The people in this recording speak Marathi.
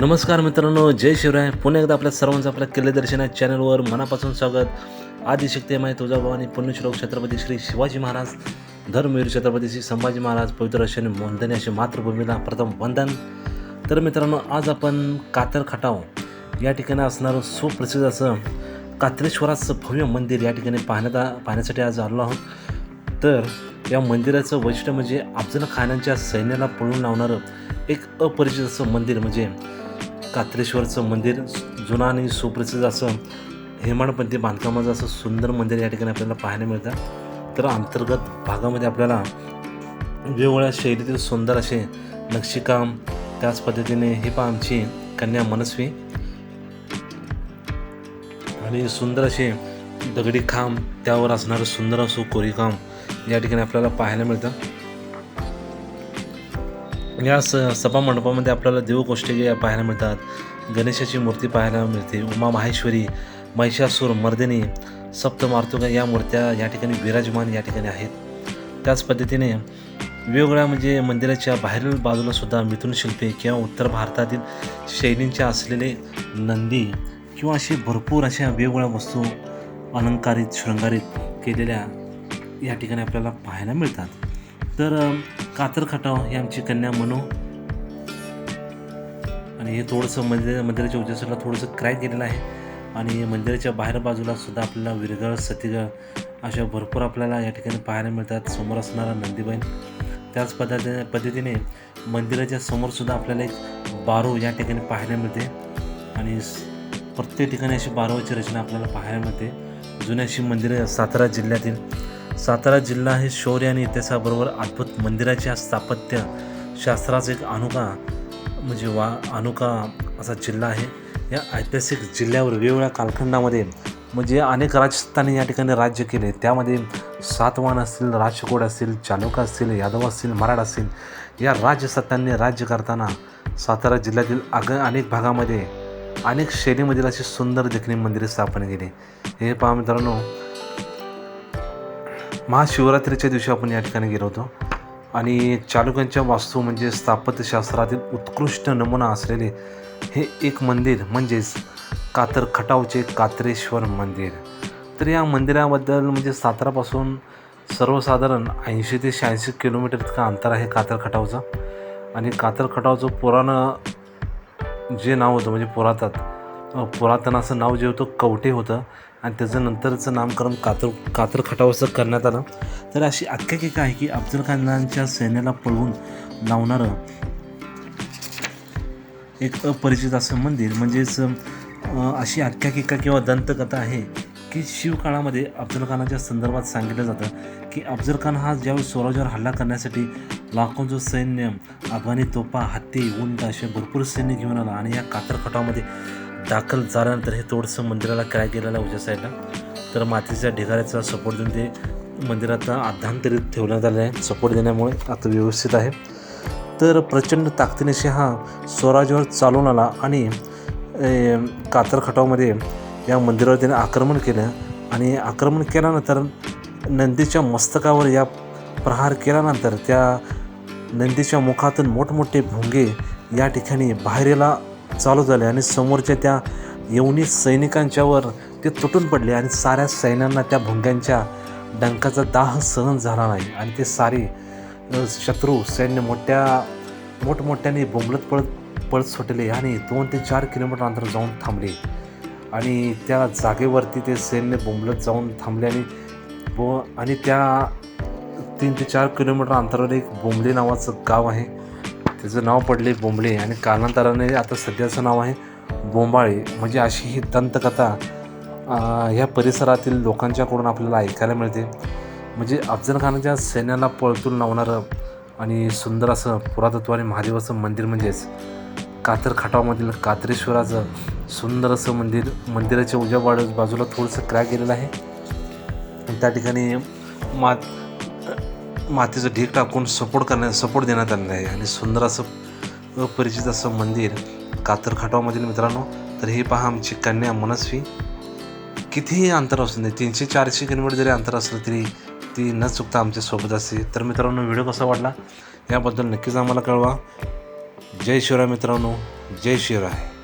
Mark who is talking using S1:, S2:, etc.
S1: नमस्कार मित्रांनो जय शिवराय. पुन्हा एकदा आपल्या सर्वांचं आपल्या किल्ले दर्शन या चॅनलवर मनापासून स्वागत. आदिशक्ती माय तुळजाभवानी पुण्यश्लोक छत्रपती श्री शिवाजी महाराज धर्मवीर छत्रपती श्री संभाजी महाराज पवित्र असे आणि वंदने मातृभूमीला प्रथम वंदन. तर मित्रांनो आज आपण कातर खटाव या ठिकाणी असणारं सुप्रसिद्ध असं कात्रेश्वराचं भव्य मंदिर या ठिकाणी पाहण्यात पाहण्यासाठी आज आलो आहोत. तर या मंदिराचं वैशिष्ट्य म्हणजे अफजल खानांच्या सैन्याला पळून लावणारं एक अपरिचित असं मंदिर म्हणजे कात्रेश्वरचं मंदिर जुना आणि सुप्रसिद्ध असं हेमाडपंथी बांधकामाचं असं सुंदर मंदिर या ठिकाणी आपल्याला पाहायला मिळतं. तर अंतर्गत भागामध्ये आपल्याला वेगवेगळ्या शैलीतील सुंदर असे नक्षीकाम त्याच पद्धतीने ही पहा आमची कन्या मनस्वी. आणि सुंदर असे दगडी खांब त्यावर असणारं सुंदर असं कोरीकाम या ठिकाणी आपल्याला पाहायला मिळतं. या स सभा मंडपामध्ये आपल्याला देवगोष्टी पाहायला मिळतात गणेशाची मूर्ती पाहायला मिळते उमा माहेश्वरी महिषासूर मर्दिनी सप्तमार्तुका या मूर्त्या या ठिकाणी विराजमान या ठिकाणी आहेत. त्याच पद्धतीने वेगवेगळ्या म्हणजे मंदिराच्या बाहेरील बाजूला सुद्धा मिथुन शिल्पे किंवा उत्तर भारतातील शैलींच्या असलेले नंदी किंवा असे भरपूर अशा वेगवेगळ्या वस्तू अलंकारित शृंगारित केलेल्या या ठिकाणी आपल्याला पाहायला मिळतात. तर कातर खटाव ही आमची कन्या मनू. आणि हे थोडंसं मंदिर मंदिराच्या उद्देशाला थोडंसं क्रॅक गेलेलं आहे. आणि मंदिराच्या बाहेर बाजूला सुद्धा आपल्याला विरगळ सतीगळ अशा भरपूर आपल्याला या ठिकाणी पाहायला मिळतात. समोर असणारा नंदीबैल त्याच पद्धतीने पद्धतीने मंदिराच्या समोरसुद्धा आपल्याला एक बारो या ठिकाणी पाहायला मिळते. आणि प्रत्येक ठिकाणी अशी बारोची रचना आपल्याला पाहायला मिळते. जुन्याशी मंदिरं सातारा जिल्ह्यातील सातारा जिल्हा हे शौर्य आणि इतिहासाबरोबर अद्भुत मंदिराच्या स्थापत्य शास्त्राचा एक अनोखा म्हणजे वा अनोखा असा जिल्हा आहे. या ऐतिहासिक जिल्ह्यावर वेगवेगळ्या कालखंडामध्ये म्हणजे अनेक राजस्थानी या ठिकाणी राज्य केले. त्यामध्ये सातवाहन असतील राजकोट असतील चालुका असतील यादव असतील मराठ असतील या राजसत्तांनी राज्य करताना सातारा जिल्ह्यातील अग अनेक भागामध्ये अनेक शैलीमधील अशी सुंदर देखणी मंदिरे स्थापन केली. हे पहा मित्रांनो महाशिवरात्रीच्या दिवशी आपण या ठिकाणी गेलो होतो. आणि चालुक्यांच्या वास्तू म्हणजे स्थापत्यशास्त्रातील उत्कृष्ट नमुना असलेले हे एक मंदिर म्हणजेच कातर खटावचे कात्रेश्वर मंदिर. तर या मंदिराबद्दल म्हणजे सातारापासून सर्वसाधारण ऐंशी ते शहाऐंशी किलोमीटर इतका अंतर आहे कातर खटावचं आणि कातर खटावचं पुराण जे नाव होतं म्हणजे पुरातात पुरातन पुरातनाचं नाव जे होतं कवटे होतं. आणि त्याचं नंतरचं नामकरण कातर कातर खटावसं करण्यात आलं. तर अशी आख्यायिका आहे की अफजल खानांच्या सैन्याला पळवून लावणारं एक अपरिचित असं मंदिर. म्हणजेच अशी आख्यायिका किंवा दंतकथा आहे की शिवकाळामध्ये अफजल खानाच्या संदर्भात सांगितलं जातं की अफजल खान हा ज्यावेळी स्वराज्यावर हल्ला करण्यासाठी लाखोंचं सैन्य अफगाणी तोफा हत्ती उंट असे भरपूर सैन्य घेऊन आला आणि या कातरखटामध्ये दाखल झाल्यानंतर हे थोडंसं मंदिराला क्रॅक गेलेलं उज्या साईडला तर मातीच्या ढिगाऱ्याचा सपोर्ट देऊन ते मंदिरात अध्यांतरित ठेवण्यात आलं आहे. सपोर्ट देण्यामुळे आता व्यवस्थित आहे. तर प्रचंड ताकदीनेशी हा स्वराज्यावर चालून आला आणि कातर खटावमध्ये या मंदिरावर त्याने आक्रमण केलं आणि आक्रमण केल्यानंतर नंदीच्या मस्तकावर या प्रहार केल्यानंतर त्या नंदीच्या मुखातून मोठमोठे भुंगे या ठिकाणी बाहेरेला चालू झाले आणि समोरच्या त्या येवनी सैनिकांच्यावर ते तुटून पडले आणि साऱ्या सैन्यांना त्या भुंग्यांच्या डंकाचा दाह सहन झाला नाही. आणि ते सारे शत्रू सैन्य मोठ्या मोठमोठ्याने बोंबलत पळत पळत सुटले आणि दोन ते चार किलोमीटर अंतर जाऊन थांबले. आणि त्या जागेवरती ते सैन्य बोंबलत जाऊन थांबले आणि बो आणि त्या तीन ते चार किलोमीटर अंतरावर एक बोंबले नावाचं गाव आहे. त्याचं नाव पडले बोंबले आणि कालांतराने आता सध्याचं नाव आहे बोंबाळे. म्हणजे अशी ही दंतकथा ह्या परिसरातील लोकांच्याकडून आपल्याला ऐकायला मिळते. म्हणजे अफजल खानाच्या सैन्याला पळतून लावणारं आणि सुंदर असं पुरातत्व आणि महादेवाचं मंदिर म्हणजेच कातर खटावामधील कात्रेश्वराचं सुंदर असं मंदिर मंदिराच्या उजव्या बाजूला थोडंसं क्रॅक गेलेलं आहे. त्या ठिकाणी मात मातीचं ढीक टाकून सपोर्ट करण्यात सपोर्ट देण्यात आलेला आहे. आणि सुंदर असं अपरिचित असं मंदिर कातर खाटावामधील मित्रांनो तर हे पहा आमची कन्या मनस्वी. कितीही अंतर असू दे तीनशे चारशे किलोमीटर जरी अंतर असलं तरी ती न चुकता आमच्यासोबत असते. तर मित्रांनो व्हिडिओ कसा वाटला? याबद्दल नक्कीच आम्हाला कळवा. जय शिवराय मित्रांनो जय शिवराय.